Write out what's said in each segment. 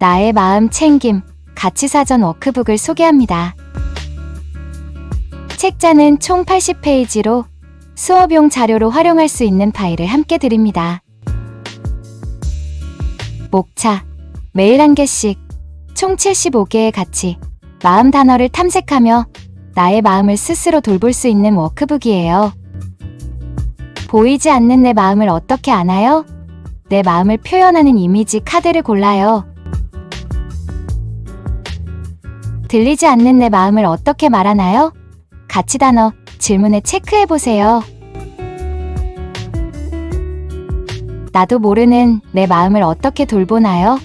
나의 마음 챙김 가치사전 워크북을 소개합니다. 책자는 총 80페이지로 수업용 자료로 활용할 수 있는 파일을 함께 드립니다. 목차 매일 한 개씩 총 75개의 가치 마음 단어를 탐색하며 나의 마음을 스스로 돌볼 수 있는 워크북이에요. 보이지 않는 내 마음을 어떻게 아나요? 내 마음을 표현하는 이미지 카드를 골라요. 들리지 않는 내 마음을 어떻게 말하나요? 가치 단어 질문에 체크해 보세요. 나도 모르는 내 마음을 어떻게 돌보나요?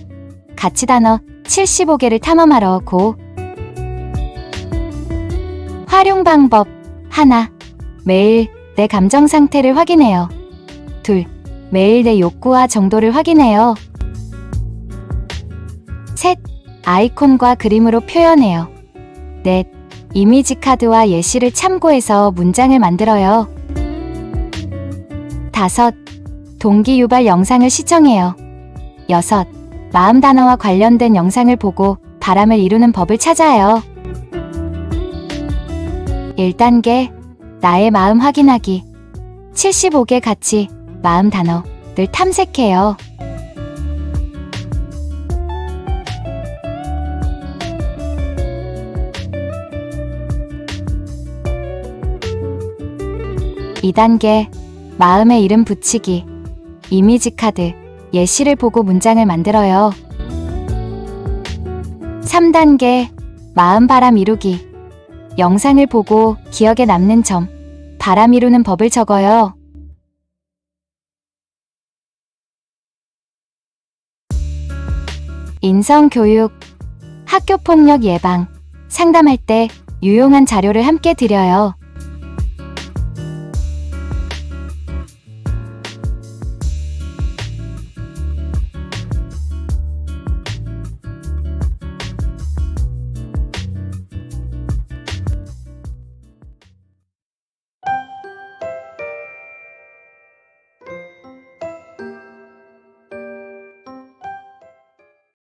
가치 단어 75개를 탐험하러 고. 활용 방법 하나. 매일 내 감정 상태를 확인해요. 둘. 매일 내 욕구와 정도를 확인해요. 셋. 아이콘과 그림으로 표현해요. 넷. 이미지 카드와 예시를 참고해서 문장을 만들어요. 다섯. 동기 유발 영상을 시청해요. 여섯. 마음 단어와 관련된 영상을 보고 바람을 이루는 법을 찾아요. 1단계. 나의 마음 확인하기. 75개 가치, 마음 단어를 탐색해요. 이단계 마음의 이름 붙이기. 이미지 카드, 예시를 보고 문장을 만들어요. 3단계 마음 바람 이루기. 영상을 보고 기억에 남는 점, 바람 이루는 법을 적어요. 인성 교육, 학교 폭력 예방, 상담할 때 유용한 자료를 함께 드려요.